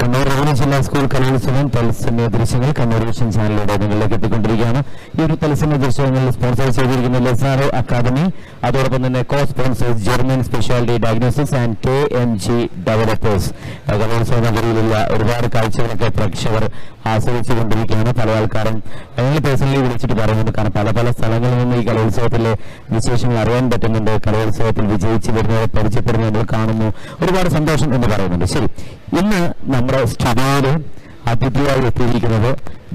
Kannur revenue ജില്ലാ school കലോത്സവം തത്സമയ ദൃശ്യങ്ങൾ കണ്ണൂർ വിഷൻ ചാനലിലൂടെ നിങ്ങളിലേക്ക് എത്തിക്കൊണ്ടിരിക്കുകയാണ്. ഈ ഒരു തത്സമയ ദൃശ്യങ്ങൾ സ്പോൺസർ ചെയ്തിരിക്കുന്ന ലെസാറോ അക്കാദമി അതോടൊപ്പം തന്നെ co sponsors German speciality diagnosis and K M G developers കലോത്സവ നഗരിയിലുള്ള ഒരുപാട് കാഴ്ചകളൊക്കെ പ്രേക്ഷകർ ആസ്വദിച്ചു കൊണ്ടിരിക്കുകയാണ് പല ആൾക്കാരും ഞങ്ങൾ പേഴ്സണലി വിളിച്ചിട്ട് പറയുന്നുണ്ട് കാരണം പല പല സ്ഥലങ്ങളിൽ നിന്ന് ഈ കലോത്സവത്തിലെ വിശേഷങ്ങൾ അറിയാൻ പറ്റുന്നുണ്ട്. കലോത്സവത്തിൽ വിജയിച്ച് വരുന്നവരെ പരിചയപ്പെടുന്നവരെ നമ്മൾ കാണുന്നു. ഒരുപാട് സന്തോഷം എന്ന് പറയുന്നുണ്ട്. ശരി. ഇന്ന് നമ്മുടെ സ്റ്റുഡിയോയിൽ അതിഥിയായി എത്തിയിരിക്കുന്നത്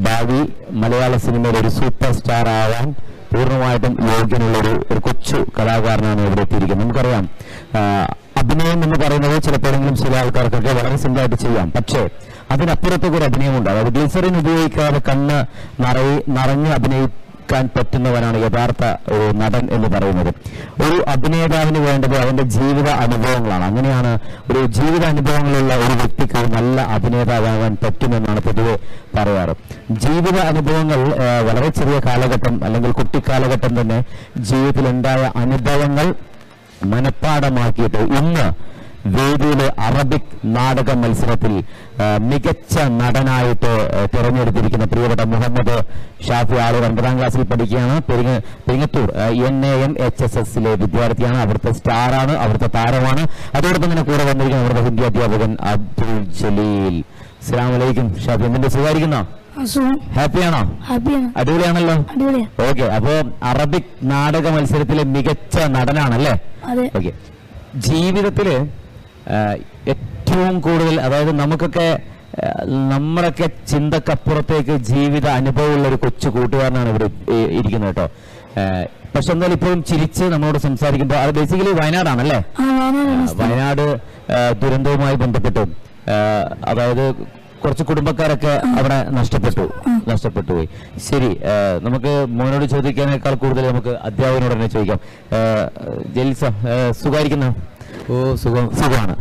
ഭാവി മലയാള സിനിമയിലെ ഒരു സൂപ്പർ സ്റ്റാർ ആവാൻ പൂർണമായിട്ടും യോഗ്യനുള്ള ഒരു കൊച്ചു കലാകാരനാണ് ഇവിടെ എത്തിയിരിക്കുന്നത്. നമുക്കറിയാം അഭിനയം എന്ന് പറയുന്നത് ചിലപ്പോഴെങ്കിലും ചില ആൾക്കാർക്കൊക്കെ വളരെ സിമ്പിളായിട്ട് ചെയ്യാം. പക്ഷേ അതിനപ്പുറത്തേക്ക് ഒരു അഭിനയമുണ്ട്. അതായത് ഗ്ലിസറിൻ ഉപയോഗിക്കാതെ കണ്ണ് നിറയെ നിറഞ്ഞ് അഭിനയിക്കാൻ പറ്റുന്നവനാണ് യഥാർത്ഥ ഒരു നടൻ എന്ന് പറയുന്നത്. ഒരു അഭിനേതാവിന് വേണ്ടത് അവന്റെ ജീവിത അനുഭവങ്ങളാണ്. അങ്ങനെയാണ് ഒരു ജീവിത അനുഭവങ്ങളുള്ള ഒരു വ്യക്തിക്ക് നല്ല അഭിനേതാവാകാൻ പറ്റുമെന്നാണ് പൊതുവെ പറയാറ്. ജീവിത അനുഭവങ്ങൾ വളരെ ചെറിയ കാലഘട്ടം അല്ലെങ്കിൽ കുട്ടിക്കാലഘട്ടം തന്നെ ജീവിതത്തിൽ ഉണ്ടായ അനുഭവങ്ങൾ മനഃപ്പാടമാക്കിയിട്ട് ഇന്ന് വേദിയിലെ അറബിക് നാടക മത്സരത്തിൽ മികച്ച നടനായിട്ട് തിരഞ്ഞെടുത്തിരിക്കുന്ന പ്രിയപ്പെട്ട മുഹമ്മദ് ഷാഫി ആൾ ഒൻപതാം ക്ലാസ്സിൽ പഠിക്കുകയാണ്. Peringathur N A M H S എസിലെ വിദ്യാർത്ഥിയാണ്. അവിടുത്തെ സ്റ്റാറാണ് അവിടുത്തെ താരമാണ്. അതോടൊപ്പം തന്നെ കൂടെ വന്നിരിക്കുന്ന അവരുടെ ഹിന്ദി അധ്യാപകൻ അബ്ദുൽ ജലീൽ. അസ്സലാമു അലൈക്കും ഷാഫി എന്തിന്റെ സുഖമായിരിക്കുന്നോ? ഹാപ്പിയാണോ? അടിപൊളിയാണല്ലോ. അടിപൊളിയാ. ഓക്കെ അപ്പോ അറബിക് നാടക മത്സരത്തിലെ മികച്ച നടനാണല്ലേ? ഓക്കെ. ജീവിതത്തിൽ ഏറ്റവും കൂടുതൽ അതായത് നമുക്കൊക്കെ നമ്മളൊക്കെ ചിന്തക്കപ്പുറത്തേക്ക് ജീവിത അനുഭവമുള്ള ഒരു കൊച്ചു കൂട്ടുകാരനാണ് ഇവിടെ ഇരിക്കുന്നത് കേട്ടോ. പക്ഷെ എന്നാലും ഇപ്പോഴും ചിരിച്ച് നമ്മളോട് സംസാരിക്കുമ്പോൾ അത് ബേസിക്കലി വയനാടാണല്ലേ? വയനാട് ദുരന്തവുമായി ബന്ധപ്പെട്ടു. അതായത് കുറച്ച് കുടുംബക്കാരൊക്കെ അവിടെ നഷ്ടപ്പെട്ടു. നഷ്ടപ്പെട്ടു പോയി. ശരി നമുക്ക് മോനോട് ചോദിക്കാനേക്കാൾ കൂടുതൽ നമുക്ക് അധ്യാപകനോട് തന്നെ ചോദിക്കാം. ജെൽസ സുഖമായിരിക്കുന്ന? ഓ സുഖം സുഖമാണ്.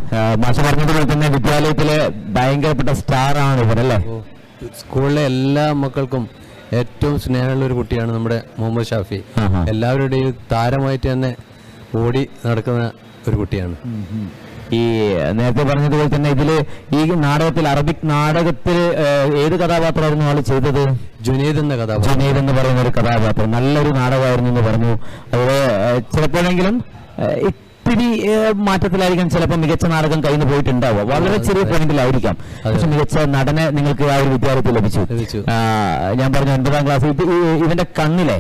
മാഷ പറഞ്ഞതുപോലെ തന്നെ വിദ്യാലയത്തിലെ ഭയങ്കരപ്പെട്ട സ്റ്റാർ ആണ് ഇവരല്ലേ സ്കൂളിലെ എല്ലാ മക്കൾക്കും ഏറ്റവും സ്നേഹമുള്ള ഒരു കുട്ടിയാണ് നമ്മുടെ മുഹമ്മദ് ഷാഫി. എല്ലാവരുടെയും താരമായിട്ട് തന്നെ ഓടി നടക്കുന്ന ഒരു കുട്ടിയാണ്. ഈ നേരത്തെ പറഞ്ഞതുപോലെ തന്നെ ഇതിൽ ഈ നാടകത്തിൽ അറബിക് നാടകത്തിൽ ഏത് കഥാപാത്രമായിരുന്നു ആൾ ചെയ്തത്? ജുനീദ് എന്ന കഥാപാത്രം. ജുനീദ് എന്ന് പറയുന്ന ഒരു കഥാപാത്രം. നല്ലൊരു നാടകമായിരുന്നു എന്ന് പറഞ്ഞു. അത് ചിലപ്പോഴെങ്കിലും ഏഹ്, മാറ്റത്തിലായിരിക്കും ചിലപ്പോൾ മികച്ച നാടകം കഴിഞ്ഞു പോയിട്ടുണ്ടാവുക. വളരെ ചെറിയ പോയിന്റിലായിരിക്കാം. പക്ഷെ മികച്ച നടനെ നിങ്ങൾക്ക് ആ ഒരു വിദ്യാലയത്തിൽ ലഭിച്ചു. ലഭിച്ചു. ഞാൻ പറഞ്ഞു ഒൻപതാം ക്ലാസ് ഇവന്റെ കണ്ണിലെ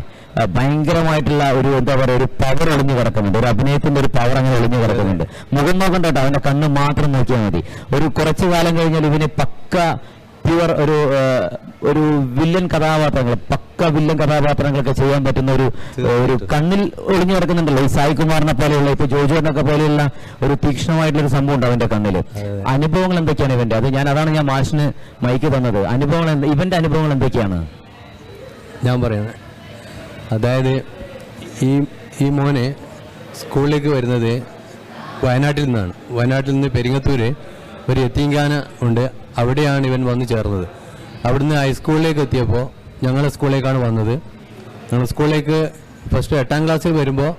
ഭയങ്കരമായിട്ടുള്ള ഒരു എന്താ പറയുക ഒരു പവർ ഒളിഞ്ഞു കിടക്കുന്നുണ്ട്. ഒരു അഭിനയത്തിന്റെ ഒരു പവർ അങ്ങനെ ഒളിഞ്ഞു കിടക്കുന്നുണ്ട്. മുഖം നോക്കണ്ട കേട്ടോ അവന്റെ കണ്ണ് മാത്രം നോക്കിയാൽ മതി. ഒരു കുറച്ചു കാലം കഴിഞ്ഞാൽ ഇവന് പക്ക പ്യുവർ ഒരു ഒരു വില്ലൻ കഥാപാത്രങ്ങൾ പക്ക വില്ലൻ കഥാപാത്രങ്ങളൊക്കെ ചെയ്യാൻ പറ്റുന്ന ഒരു ഒരു കണ്ണിൽ ഒളിഞ്ഞു കിടക്കുന്നുണ്ടല്ലോ. ഈ സായികുമാറിനെ പോലെയുള്ള ഇപ്പൊ ജോജുവിനൊക്കെ പോലെയുള്ള ഒരു തീക്ഷ്ണമായിട്ടുള്ള ഒരു സംഭവം ഉണ്ട് അവന്റെ കണ്ണിൽ അനുഭവങ്ങൾ എന്തൊക്കെയാണ് ഇവന്റെ? അത് ഞാൻ അതാണ് ഞാൻ മാഷിന് മൈക്ക് തന്നത്. അനുഭവങ്ങൾ ഇവന്റെ അനുഭവങ്ങൾ എന്തൊക്കെയാണ്? ഞാൻ പറയുന്നത് അതായത് ഈ ഈ മോനെ സ്കൂളിലേക്ക് വരുന്നത് വയനാട്ടിൽ നിന്നാണ്. വയനാട്ടിൽ നിന്ന് പെരിങ്ങത്തൂര് ഒരു എത്തിങ്കാന ഉണ്ട്. അവിടെയാണ് ഇവൻ വന്നു ചേർന്നത്. അവിടുന്ന് ഹൈസ്കൂളിലേക്ക് എത്തിയപ്പോൾ ഞങ്ങളുടെ സ്കൂളിലേക്കാണ് വന്നത്. ഞങ്ങൾ സ്കൂളിലേക്ക് ഫസ്റ്റ് എട്ടാം ക്ലാസ്സിൽ വരുമ്പോൾ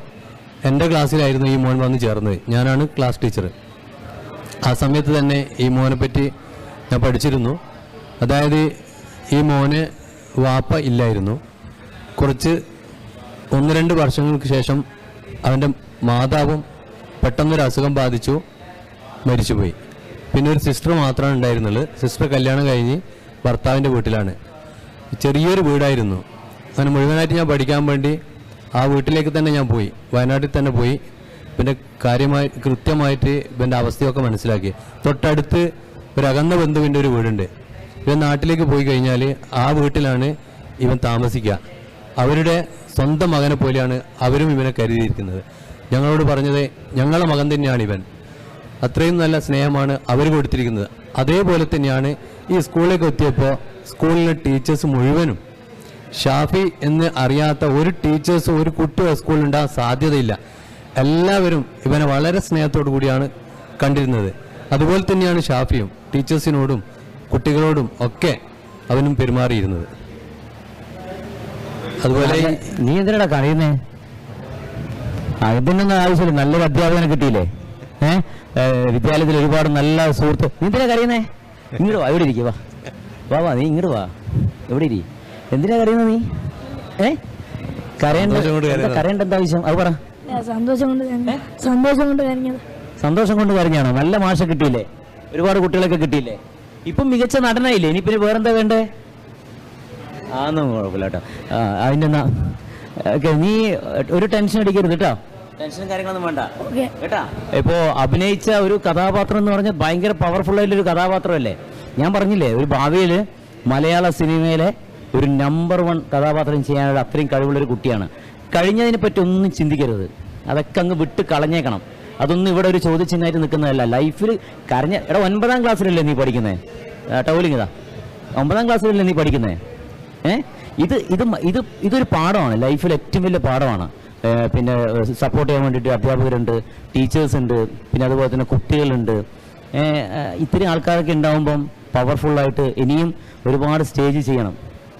എന്റെ ക്ലാസ്സിലായിരുന്നു ഈ മോൻ വന്ന് ചേർന്നത്. ഞാനാണ് ക്ലാസ് ടീച്ചർ ആ സമയത്ത് തന്നെ ഈ മോനെ പറ്റി ഞാൻ പഠിച്ചിരുന്നു. അതായത് ഈ മോന് വാപ്പ ഇല്ലായിരുന്നു. കുറച്ച് ഒന്ന് രണ്ട് വർഷങ്ങൾക്ക് ശേഷം അവന്റെ മാതാവും പെട്ടെന്നൊരു അസുഖം ബാധിച്ചു മരിച്ചുപോയി. പിന്നെ ഒരു സിസ്റ്റർ മാത്രമാണ് ഉണ്ടായിരുന്നുള്ളൂ സിസ്റ്റർ കല്യാണം കഴിഞ്ഞ് ഭർത്താവിന്റെ വീട്ടിലാണ്. ചെറിയൊരു വീടായിരുന്നു. അങ്ങനെ മുഴുവനായിട്ട് ഞാൻ പഠിക്കാൻ വേണ്ടി ആ വീട്ടിലേക്ക് തന്നെ ഞാൻ പോയി. വയനാട്ടിൽ തന്നെ പോയി. പിന്നെ കാര്യമായി കൃത്യമായിട്ട് ഇവന്റെ അവസ്ഥയൊക്കെ മനസ്സിലാക്കി. തൊട്ടടുത്ത് ഒരു അകന്ന ബന്ധുവിന്റെ ഒരു വീടുണ്ട്. ഇവൻ നാട്ടിലേക്ക് പോയി കഴിഞ്ഞാൽ ആ വീട്ടിലാണ് ഇവൻ താമസിക്കുക. അവരുടെ സ്വന്തം മകനെ പോലെയാണ് അവരും ഇവനെ കരുതിയിരിക്കുന്നത്. ഞങ്ങളോട് പറഞ്ഞത് ഞങ്ങളുടെ മകൻ തന്നെയാണ് ഇവൻ. അത്രയും നല്ല സ്നേഹമാണ് അവർ കൊടുത്തിരിക്കുന്നത്. അതേപോലെ തന്നെയാണ് ഈ സ്കൂളിലേക്ക് എത്തിയപ്പോൾ സ്കൂളിലെ ടീച്ചേഴ്സ് മുഴുവനും ഷാഫി എന്ന് അറിയാത്ത ഒരു ടീച്ചേഴ്സ് ഒരു കുട്ടിയോ സ്കൂളിൽ ഉണ്ടാകാൻ സാധ്യതയില്ല. എല്ലാവരും ഇവനെ വളരെ സ്നേഹത്തോടു കൂടിയാണ് കണ്ടിരുന്നത്. അതുപോലെ തന്നെയാണ് ഷാഫിയും ടീച്ചേഴ്സിനോടും കുട്ടികളോടും ഒക്കെ അവനും പെരുമാറിയിരുന്നത്. അതുപോലെ നീ എന്തിനാ കരയുന്നേ അതിനൊന്നും ആവശ്യമില്ല. നല്ലൊരു അധ്യാപകനെ കിട്ടിയില്ലേ? ഏഹ് വിദ്യാലയത്തിൽ ഒരുപാട് നല്ല സുഹൃത്ത് നീ എന്തിനാ കരയുന്നേ? ഇങ്ങോട്ട് വാ എവിടെ ഇരിക്കുക വാ. വാ വാ നീ ഇങ്ങോട്ട് വാ. എവിടെ ഇരി? എന്തിനാ കരയുന്നത് നീ? ഏ? കരയേണ്ട. കരയേണ്ട എന്താ ആവശ്യം? അത് പറ. സന്തോഷം കൊണ്ട് സന്തോഷം കൊണ്ട് കരഞ്ഞത്. സന്തോഷം കൊണ്ട് കരഞ്ഞാണോ? നല്ല മാഷ കിട്ടിയില്ലേ? ഒരുപാട് കുട്ടികളൊക്കെ കിട്ടിയില്ലേ? ഇപ്പം മികച്ച നടനായില്ലേ? ഇനി പിന്നെ വേറെന്താ വേണ്ടേ? ആന്നും കുഴപ്പമില്ല കേട്ടോ. അതിന്റെ എന്നാ ഓക്കെ നീ ഒരു ടെൻഷൻ അടിക്കരുത് കേട്ടോ. ടെൻഷനും കാര്യങ്ങളൊന്നും വേണ്ട. ഓക്കെ. കേട്ടാ? ഇപ്പോ അഭിനയിച്ച ഒരു കഥാപാത്രം എന്ന് പറഞ്ഞാൽ ഭയങ്കര പവർഫുൾ ആയിട്ടുള്ള ഒരു കഥാപാത്രമല്ലേ? ഞാൻ പറഞ്ഞില്ലേ ഒരു ഭാവിയിൽ മലയാള സിനിമയിലെ ഒരു നമ്പർ വൺ കഥാപാത്രം ചെയ്യാനുള്ള അത്രയും കഴിവുള്ള ഒരു കുട്ടിയാണ്. കഴിഞ്ഞതിനെ പറ്റി ഒന്നും ചിന്തിക്കരുത്. അതൊക്കെ അങ്ങ് വിട്ട് കളഞ്ഞേക്കണം. അതൊന്നും ഇവിടെ ഒരു ചോദ്യചിഹ്നമായിട്ട് നിൽക്കുന്നതല്ല. ലൈഫിൽ കരഞ്ഞ എടാ ഒൻപതാം ക്ലാസ്സിലല്ലേ നീ പഠിക്കുന്നത് ടൗലിംഗ് ഇതാ. ഒമ്പതാം ക്ലാസ്സിലല്ലേ നീ പഠിക്കുന്നത് ഏഹ് ഇത് ഇത് ഇത് ഇതൊരു പാഠമാണ്. ലൈഫിൽ ഏറ്റവും വലിയ പാഠമാണ്. പിന്നെ സപ്പോർട്ട് ചെയ്യാൻ വേണ്ടിയിട്ട് അധ്യാപകരുണ്ട് ടീച്ചേഴ്സ് ഉണ്ട് പിന്നെ അതുപോലെ തന്നെ കുട്ടികളുണ്ട്. ഇത്രയും ആൾക്കാരൊക്കെ ഉണ്ടാവുമ്പം പവർഫുള്ളായിട്ട് ഇനിയും ഒരുപാട് സ്റ്റേജ് ചെയ്യണം.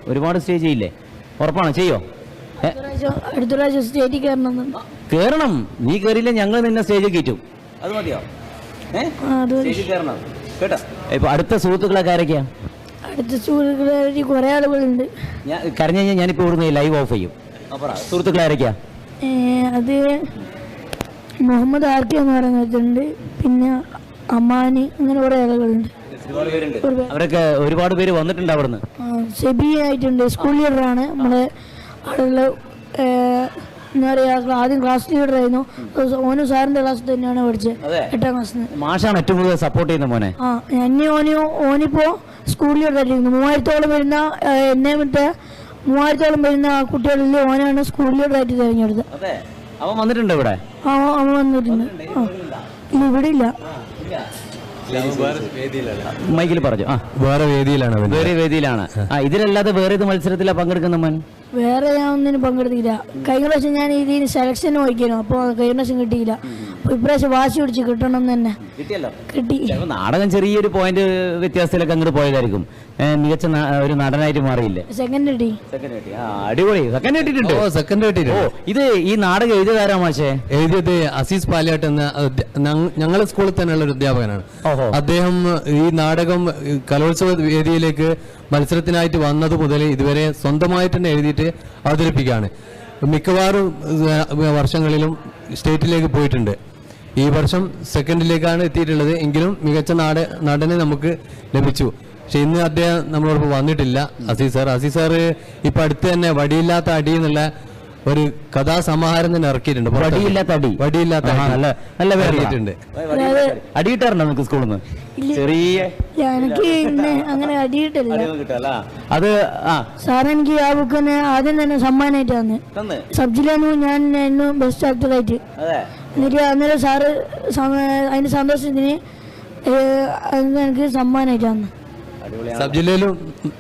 ഒരുപാട് സ്റ്റേജ് ചെയ്യില്ലേ? ഉറപ്പാണ്? ചെയ്യോ? കേറണം. നീ കയറിയില്ല ഞങ്ങൾ നിന്നെ സ്റ്റേജിൽ കയറ്റും. അത് മതിയോ. സ്റ്റേജിൽ കയറണം. കേട്ടോ? ഇപ്പൊ അടുത്ത സുഹൃത്തുക്കളൊക്കെ ആരൊക്കെയാ? അടുത്ത സുഹൃത്തുക്കളെ കുറേ ആളുകളുണ്ട്. ഞാൻ കരഞ്ഞു കഴിഞ്ഞാൽ ഞാനിപ്പോ ഇവിടുന്ന് ലൈവ് ഓഫ് ചെയ്യും. ആ, അത് മുഹമ്മദ് ആർക്കി എന്ന് പറയുന്നുണ്ട് പിന്നെ അമാനി അങ്ങനെ കുറേ ആളുകളുണ്ട്. അവരൊക്കെ ഒരുപാട് പേര് വന്നിട്ടുണ്ട് അവിടുന്ന്. ആ, സെബി ആയിട്ടുണ്ട്. സ്കൂൾ ലീഡറാണ് നമ്മളെ അവിടെയുള്ള എന്താ പറയുക ആദ്യം ക്ലാസ് ലീഡർ ആയിരുന്നു. ഓനും സാറിന്റെ ക്ലാസ് തന്നെയാണ് പഠിച്ചത്. എട്ടാം ക്ലാസ് മാഷാണ് ഏറ്റവും കൂടുതൽ സപ്പോർട്ട് ചെയ്യുന്ന മോനെ. ആ എന്നെ ഓനെയോ ഓനിപ്പോ സ്കൂൾ ലീഡർ ആയിട്ടിരിക്കുന്നു. മൂവായിരത്തോളം വരുന്ന എന്നെ വിട്ട് മൂവായിരത്തോളം വരുന്ന ആ കുട്ടികളിൽ ഓനാണ് സ്കൂൾ ലീഡറായിട്ട് തിരഞ്ഞെടുത്തത്. അതെ. അവൻ വന്നിട്ടുണ്ട് ഇവിടെ? ആ അവൻ വന്നിട്ടുണ്ട്. ആ. ഇല്ല ഇവിടെ ഇല്ല. മൈക്കിൽ പറഞ്ഞു. ആ. വേറെ വേദിയിലാണ് അവൻ വേറെ വേദിയിലാണ്. ആ. ഇതിലല്ലാതെ വേറെ ഏത് മത്സരത്തിലാണ് പങ്കെടുക്കുന്ന മോൻ? വേറെ ഞാൻ ഒന്നിനും പങ്കെടുത്തില്ല. കഴിഞ്ഞ പ്രാവശ്യം ഞാൻ ഇതിന് സെലക്ഷൻ വഹിക്കുന്നു അപ്പോൾ കഴിഞ്ഞ പ്രാവശ്യം കിട്ടിയില്ല. ഇപ്രാവശ്യം വാശി പിടിച്ച് കിട്ടണം എന്ന് തന്നെ. കിട്ടിയല്ലോ. കിട്ടി. നാടകം ചെറിയൊരു പോയിന്റ് വ്യത്യാസത്തിലൊക്കെ അങ്ങോട്ട് പോയതായിരിക്കും. മികച്ച ഒരു നടനായിട്ട് മാറിയില്ലേ? സെക്കൻഡ് കിട്ടി. സെക്കൻഡ് കിട്ടി. അടിപൊളി. സെക്കൻഡ് കിട്ടിയിട്ടുണ്ട്? ഓ സെക്കൻഡ് കിട്ടിയിട്ടുണ്ട്. ഇത് ഈ നാടകം എഴുതിയതാരാ മാഷേ? എഴുതിയത് അസീസ് പാലിയാട്ട് എന്ന ഞങ്ങളുടെ ഞങ്ങ- ഞങ്ങളെ സ്കൂളിൽ തന്നെയുള്ള ഒരു അധ്യാപകനാണ്. അദ്ദേഹം ഈ നാടകം കലോത്സവ വേദിയിലേക്ക് മത്സരത്തിനായിട്ട് വന്നത് മുതൽ ഇതുവരെ സ്വന്തമായിട്ട് തന്നെ എഴുതിയിട്ട് അവതരിപ്പിക്കുകയാണ്. മിക്കവാറും വർഷങ്ങളിലും സ്റ്റേറ്റിലേക്ക് പോയിട്ടുണ്ട്. ഈ വർഷം സെക്കൻഡിലേക്കാണ് എത്തിയിട്ടുള്ളത്. എങ്കിലും മികച്ച നാട് നടനെ നമുക്ക് ലഭിച്ചു. പക്ഷെ ഇന്ന് അദ്ദേഹം നമ്മളോടൊപ്പം വന്നിട്ടില്ല അസീസ് സാർ. അസീസ് സാർ ഇപ്പൊ അടുത്ത് തന്നെ വടിയില്ലാത്ത അടി എന്നുള്ള ഒരു കഥാസമാഹാരം തന്നെ ഇറക്കിയിട്ടുണ്ട്. വടിയില്ലാത്ത അടി. വടിയില്ലാത്ത അടി. നല്ല നല്ല പേര് ഇറക്കിയിട്ടുണ്ട്. അടിയിട്ടാറുണ്ടോ നമുക്ക് സ്കൂളിൽ നിന്ന്. ചെറിയ എനിക്ക് അങ്ങനെ അടിയിട്ടില്ല. അത് ആ. സാർ എനിക്ക് ആ ബുക്ക് തന്നെ ആദ്യം തന്നെ സമ്മാനമായിട്ട് തന്നെ. തന്ന്. ഞാൻ എന്നും ബെസ്റ്റ് ആക്ടറായിട്ട് അതെ. എന്നിട്ട് അന്നേരം സാറ് അതിന്റെ സന്തോഷത്തിന് എനിക്ക് സമ്മാനമായിട്ട് തന്നു. സബ് ജില്ലയിലും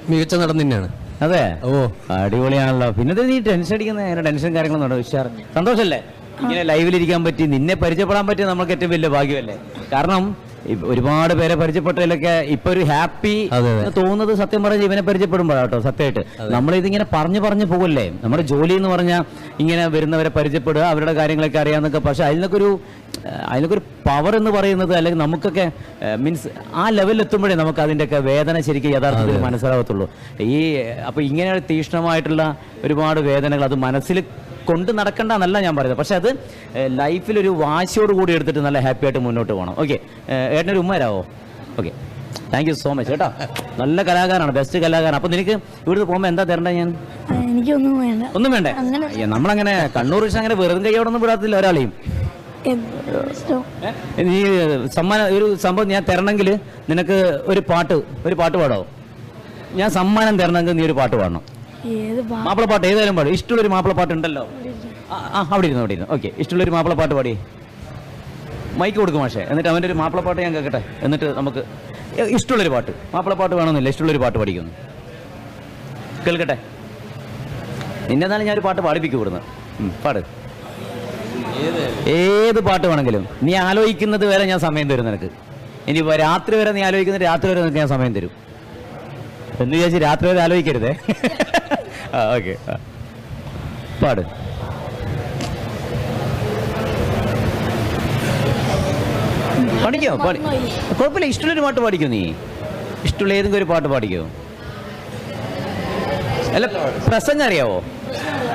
മികച്ച നടൻ തന്നെയാണ്. അതെ? ഓ. അടിപൊളിയാണല്ലോ. പിന്നെ നീ ടെൻഷൻ അടിക്കുന്ന അങ്ങനെ ടെൻഷൻ കാര്യങ്ങളൊന്നും ഉണ്ടോ? ഉഷാർ സന്തോഷല്ലേ? ഇങ്ങനെ ലൈവിലിരിക്കാൻ പറ്റി നിന്നെ പരിചയപ്പെടാൻ പറ്റിയ നമ്മൾക്ക് ഏറ്റവും വലിയ ഭാഗ്യമല്ലേ? കാരണം ഒരുപാട് പേരെ പരിചയപ്പെട്ടതിലൊക്കെ ഇപ്പൊ ഒരു ഹാപ്പി. തോന്നുന്നത് സത്യം പറഞ്ഞ ഇവനെ പരിചയപ്പെടുമ്പോഴാട്ടോ സത്യമായിട്ട്. നമ്മളിതിങ്ങനെ പറഞ്ഞു പറഞ്ഞു പോകല്ലേ നമ്മുടെ ജോലി എന്ന് പറഞ്ഞാൽ ഇങ്ങനെ വരുന്നവരെ പരിചയപ്പെടുക അവരുടെ കാര്യങ്ങളൊക്കെ അറിയാന്നൊക്കെ. പക്ഷെ അതിനൊക്കെ ഒരു അതിനൊക്കെ ഒരു പവർ എന്ന് പറയുന്നത് അല്ലെങ്കിൽ നമുക്കൊക്കെ മീൻസ് ആ ലെവലിൽ എത്തുമ്പോഴേ നമുക്ക് അതിന്റെയൊക്കെ വേദന ശരിക്കും യഥാർത്ഥത്തിൽ മനസ്സിലാവത്തുള്ളൂ. ഈ അപ്പോൾ ഇങ്ങനെ തീക്ഷ്ണമായിട്ടുള്ള ഒരുപാട് വേദനകൾ അത് മനസ്സിൽ കൊണ്ട് നടക്കണ്ട എന്നല്ല ഞാൻ പറയുന്നത്. പക്ഷെ അത് ലൈഫിൽ ഒരു വാശിയോട് കൂടി എടുത്തിട്ട് നല്ല ഹാപ്പി ആയിട്ട് മുന്നോട്ട് പോകണം ഓക്കെ ഏട്ടനൊരു ഉമ്മരാവോ? Okay thank you so much കേട്ടോ. നല്ല കലാകാരനാണ് ബെസ്റ്റ് കലാകാരൻ അപ്പൊ നിനക്ക് ഇവിടുന്ന് പോകുമ്പോ എന്താ തരണ്ട ഞാൻ? എനിക്കൊന്നും വേണ്ട. ഒന്നും വേണ്ടേ? നമ്മളങ്ങനെ കണ്ണൂർ വെച്ച് അങ്ങനെ വെറും കൈയോടൊന്നും വിടാത്തില്ല ഒരാളെയും? നീ സമ്മാനം ഒരു സംഭവം ഞാൻ തരണമെങ്കിൽ നിനക്ക് ഒരു പാട്ട് ഒരു പാട്ട് പാടോ ഞാൻ സമ്മാനം തരണമെങ്കിൽ നീ ഒരു പാട്ട് പാടണം. മാപ്പിളപ്പാട്ട് ഏതായാലും പാടും. ഇഷ്ടമുള്ളൊരു മാപ്പിളപ്പാട്ട് ഉണ്ടല്ലോ. ആ അവിടെ ഇരുന്നു അവിടെ ഇരുന്നു. ഓക്കെ ഇഷ്ടമുള്ളൊരു മാപ്പിളപ്പാട്ട് പാടി. മൈക്ക് കൊടുക്കും മാഷേ. എന്നിട്ട് അവന്റെ ഒരു മാപ്പിളപ്പാട്ട് ഞാൻ കേൾക്കട്ടെ എന്നിട്ട് നമുക്ക് ഇഷ്ടമുള്ളൊരു പാട്ട്. മാപ്പിളപ്പാട്ട് വേണമെന്നില്ല ഇഷ്ടമുള്ളൊരു പാട്ട് പഠിക്കുന്നു. കേൾക്കട്ടെ? നിന്നെന്നാലും ഞാൻ ഒരു പാട്ട് പാടിപ്പിക്കും ഇവിടുന്ന്. പാട്. ഏത് പാട്ട് വേണമെങ്കിലും. നീ ആലോചിക്കുന്നത് വരെ ഞാൻ സമയം തരും നിനക്ക്. ഇനി രാത്രി വരെ നീ ആലോചിക്കുന്നത് രാത്രി വരെ നിനക്ക് ഞാൻ സമയം തരും. എന്ന് വിചാരിച്ച് രാത്രി വരെ ആലോചിക്കരുതേ. ഓക്കെ പാട്. പഠിക്കോ പാടി. കുഴപ്പമില്ല ഇഷ്ടമുള്ളൊരു പാട്ട് പാടിക്കോ നീ? ഇഷ്ടമുള്ള ഏതെങ്കിലും ഒരു പാട്ട് പാടിക്കോ? അല്ല പ്രസംഗം അറിയാവോ?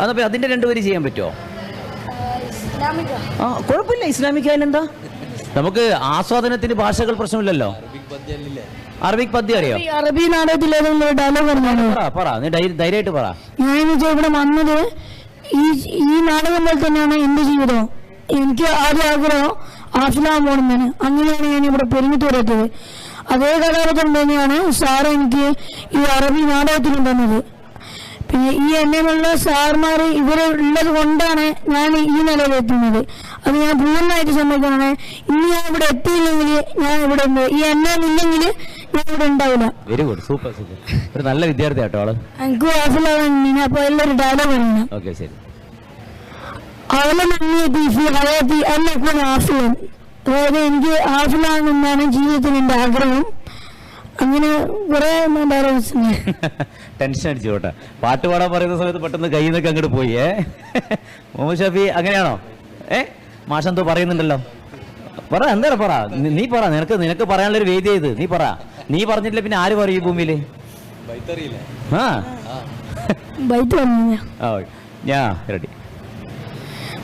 അതപ്പോൾ അതിന്റെ രണ്ടുപേരും ചെയ്യാൻ പറ്റുമോ ആ കുഴപ്പമില്ല ഇസ്ലാമിക് അതിനെന്താ? നമുക്ക് ആസ്വാദനത്തിന് ഭാഷകൾ പ്രശ്നമില്ലല്ലോ. അറബിക് പദ്യം അറിയോ? അറബി നാടകത്തിൽ പറ നീ ധൈര്യമായിട്ട് പറ. ഞാൻ ഇവിടെ വന്നത് ഈ ഈ നാടകം പോലെ തന്നെയാണ് എന്റെ ജീവിതം എനിക്ക് ആദ്യ ആഗ്രഹം ആഫിലാൻ പോകണമെന്നാണ് അങ്ങനെയാണ് ഞാൻ ഇവിടെ പെരുമിത്തൂരെത്തിയത് അതേ കാലഘട്ടം തന്നെയാണ് സാറ് എനിക്ക് ഈ അറബി നാടകത്തിനും തന്നത് പിന്നെ ഈ എന്നെയുള്ള സാർമാർ ഇവർ ഉള്ളത് കൊണ്ടാണ് ഞാൻ ഈ നിലയിൽ എത്തുന്നത്. അത് ഞാൻ പൂർണമായിട്ട് സമ്മതിക്കണം ഇനി ഞാൻ ഇവിടെ എത്തിയില്ലെങ്കിൽ ഞാൻ ഇവിടെ ഉണ്ട്. ഈ എണ്ണം ഇല്ലെങ്കിൽ ഞാൻ ഇവിടെ ഉണ്ടാവില്ല. Very good. Super super. ഒരു നല്ല വിദ്യാർത്ഥി കേട്ടോ ആൾ. എനിക്ക് വാസിലാവാൻ അപ്പൊ എല്ലാവരും ഡയലോഗ് പറഞ്ഞു ഓക്കെ ശരി. അവളെ നന്ദി ഹയാത്തി അന്നെ ആഫിലാണ് അതായത് എനിക്ക് ആഫിലാണെന്നാണ് ജീവിതത്തിന് എന്റെ ആഗ്രഹം. അങ്ങനെ കുറേ ടെൻഷൻ അടിച്ചു കേട്ടോ. പാട്ട് പാടാൻ പറയുന്ന സമയത്ത് പെട്ടെന്ന് കയ്യിൽ നിന്നൊക്കെ അങ്ങോട്ട് പോയി ഏ? മുഹമ്മദ് ഷാഫി അങ്ങനെയാണോ? ഏ? മാഷെന്തോ പറയുന്നുണ്ടല്ലോ. പറ എന്താ പറ. നീ- പറ. നിനക്ക് നിനക്ക് പറയാനുള്ളൊരു വേദി ഇത്. നീ പറ. നീ പറഞ്ഞിട്ടില്ല പിന്നെ ആര് പറയും ഈ ഭൂമിയിൽ ഞാൻ. ആ ഞാ റെഡി.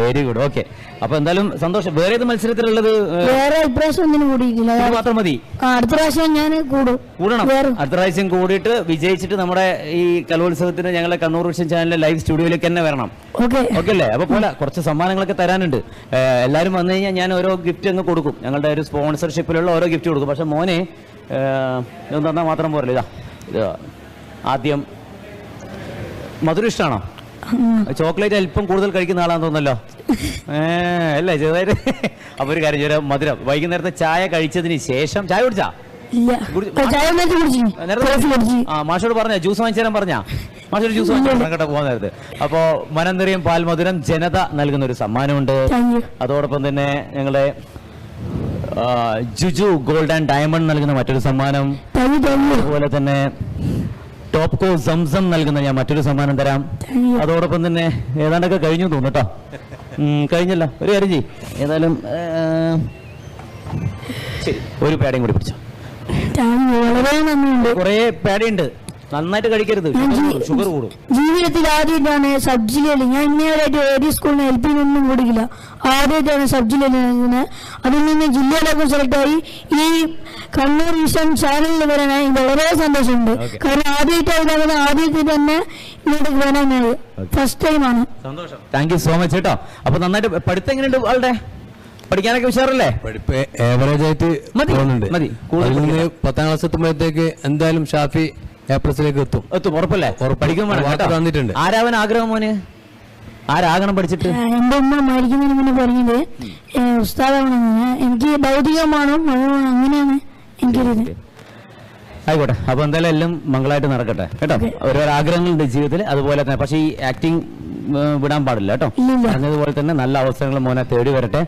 വെരി ഗുഡ് ഓക്കെ അപ്പൊ എന്തായാലും സന്തോഷം. വേറെ ഏത് മത്സരത്തിലുള്ളത്? വേറെ ഇപ്രാവശ്യം ഒന്നിനും കൂടിയിട്ടില്ല. ഇത് മാത്രം മതി. അടുത്ത പ്രാവശ്യം ഞാൻ കൂടും. കൂടണം. വേറെ അടുത്ത പ്രാവശ്യം കൂടിയിട്ട് വിജയിച്ചിട്ട് നമ്മുടെ ഈ കലോത്സവത്തിന് ഞങ്ങളെ കണ്ണൂർ വിഷൻ ചാനലിലെ ലൈവ് സ്റ്റുഡിയോയിലേക്ക് തന്നെ വരണം. ഓക്കെ. ഓക്കെ അല്ലേ? അപ്പൊ പോലെ. കുറച്ച് സമ്മാനങ്ങളൊക്കെ തരാനുണ്ട്. ഏഹ് എല്ലാവരും വന്നു കഴിഞ്ഞാൽ ഞാൻ ഓരോ ഗിഫ്റ്റ് അങ്ങ് കൊടുക്കും. ഞങ്ങളുടെ ഒരു സ്പോൺസർഷിപ്പിലുള്ള ഓരോ ഗിഫ്റ്റ് കൊടുക്കും. പക്ഷെ മോനെ ഏഹ്, ഇതൊന്നും തന്നാൽ മാത്രം പോരല്ലോ? ഇതാ ഇത് ആദ്യം മധുരിഷ്ടാണോ ഇഷ്ടമാണോ ചോക്ലേറ്റ് അല്പം കൂടുതൽ കഴിക്കുന്ന ആളാണെന്ന് തോന്നല്ലോ ഏ അല്ലേ ചെറുതായിട്ട്. അപ്പൊ ഒരു കാര്യം ചെയ്യ്, മധുരം. വൈകുന്നേരത്തെ ചായ കഴിച്ചതിന് ശേഷം ചായ കുടിച്ചാ? ആ മാഷോട് പറഞ്ഞ ജ്യൂസ് വാങ്ങിച്ചു തരാൻ പറഞ്ഞ? മാഷോട് ജ്യൂസ് വാങ്ങിച്ചു പോകാൻ നേരത്തെ. അപ്പോ പാൽ മധുരം ജനത നൽകുന്ന ഒരു സമ്മാനമുണ്ട് അതോടൊപ്പം തന്നെ ഞങ്ങളെ ജുജു ഗോൾഡ് ആൻഡ് ഡയമണ്ട് നൽകുന്ന മറ്റൊരു സമ്മാനം. അതുപോലെ തന്നെ ടോപ്കോ സംസം നൽകുന്ന ഞാൻ മറ്റൊരു സമ്മാനം തരാം. അതോടൊപ്പം തന്നെ ഏതാണ്ടൊക്കെ കഴിഞ്ഞു തോന്നുന്നു കേട്ടോ കഴിഞ്ഞല്ല. ഒരു കാര്യം ചെയ് ഏതായാലും ശരി. ഒരു പേടയും കൂടി പിടിച്ചോ. വളരെ നന്ദിയുണ്ട്. കുറേ പേടയുണ്ട്. നന്നായിട്ട് കഴിക്കരുത്. ഷുഗർ കൂടും, ജീവിതത്തിൽ ആദ്യമായിട്ടാണ് സബ്ജി ജില്ലയിൽ ഞാൻ ഇന്നേവരായിട്ട് ഒരു സ്കൂളിന് എൽ പി ഒന്നും കൂടിയില്ല ആദ്യമായിട്ടാണ് സബ്ജി ജില്ലയിൽ നൽകുന്നത് അതിൽ നിന്ന് ജില്ലയിലൊക്കെ സെലക്ടായി ഈ കണ്ണൂർ വിഷൻ ചാനലിൽ വരാനായി വളരെ സന്തോഷമുണ്ട്. കാരണം ആദ്യമായിട്ടാണ് ആദ്യത്തിൽ തന്നെ ഇങ്ങോട്ട് വരാനായി ഫസ്റ്റ് ടൈമാണ് സന്തോഷം. താങ്ക് യു സോ മച്ച് കേട്ടോ. അപ്പൊ നന്നായിട്ട് പഠിത്തം എങ്ങനെയുണ്ട് ആളുടെ? പഠിക്കാനൊക്കെ ഉഷാറല്ലേ? പഠിപ്പ് ഏവറേജ് ആയിട്ട് മതി, മതി. പത്താം ക്ലാസ് എത്തുമ്പോഴത്തേക്ക് എന്തായാലും ഷാഫി എ പ്ലസിലേക്ക് എത്തും. എത്തും ഉറപ്പല്ലേ? പഠിക്കാൻ. തന്നിട്ടുണ്ട്. ആരാവൻ ആഗ്രഹം മോന്? ആരാകണം പഠിച്ചിട്ട്? എന്റെ എന്റെ ഉമ്മ മരിക്കുന്നതിന് മുന്നേ പറഞ്ഞത് ഉസ്താദാവണമെന്ന് എനിക്ക് ഭൗതികമാണോ മതമാണോ അങ്ങനെയാണ് എനിക്കൊരിത് ആയിക്കോട്ടെ. അപ്പൊ എന്തായാലും എല്ലാം മംഗളായിട്ട് നടക്കട്ടെ. കേട്ടോ? ഓരോ ഓരോരോ ആഗ്രഹങ്ങളുണ്ട് ജീവിതത്തിൽ അതുപോലെ തന്നെ പക്ഷേ ഈ ആക്ടിങ് വിടാൻ പാടില്ല കേട്ടോ. പറഞ്ഞതുപോലെ തന്നെ നല്ല അവസരങ്ങൾ മോനെ തേടി വരട്ടെ.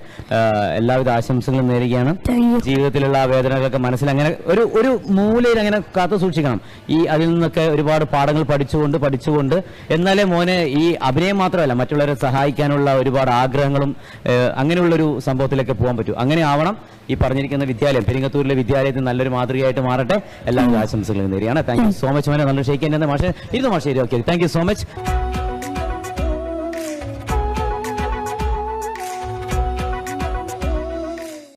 എല്ലാവിധ ആശംസകളും നേരുകയാണ്. ജീവിതത്തിലുള്ള ആ വേദനകളൊക്കെ മനസ്സിൽ അങ്ങനെ ഒരു ഒരു മൂലയിൽ അങ്ങനെ കാത്തു സൂക്ഷിക്കണം. ഈ അതിൽ നിന്നൊക്കെ ഒരുപാട് പാഠങ്ങൾ പഠിച്ചുകൊണ്ട് പഠിച്ചുകൊണ്ട്. എന്നാലേ മോനെ ഈ അഭിനയം മാത്രമല്ല മറ്റുള്ളവരെ സഹായിക്കാനുള്ള ഒരുപാട് ആഗ്രഹങ്ങളും അങ്ങനെയുള്ളൊരു സംഭവത്തിലൊക്കെ പോകാൻ പറ്റൂ. അങ്ങനെ ആവണം ഈ പറഞ്ഞിരിക്കുന്ന വിദ്യാലയം. പെരിങ്ങത്തൂരിലെ വിദ്യാലയത്തിൽ നല്ലൊരു മാതൃകയായിട്ട് മാറട്ടെ. എല്ലാവിധ ആശംസകളും നേരിയാണ് താങ്ക് യു സോ മച്ച് മോനെ. നല്ല ഷെയ്ക്ക് മാഷെ. ഇരുന്ന് മാഷെ okay thank you so much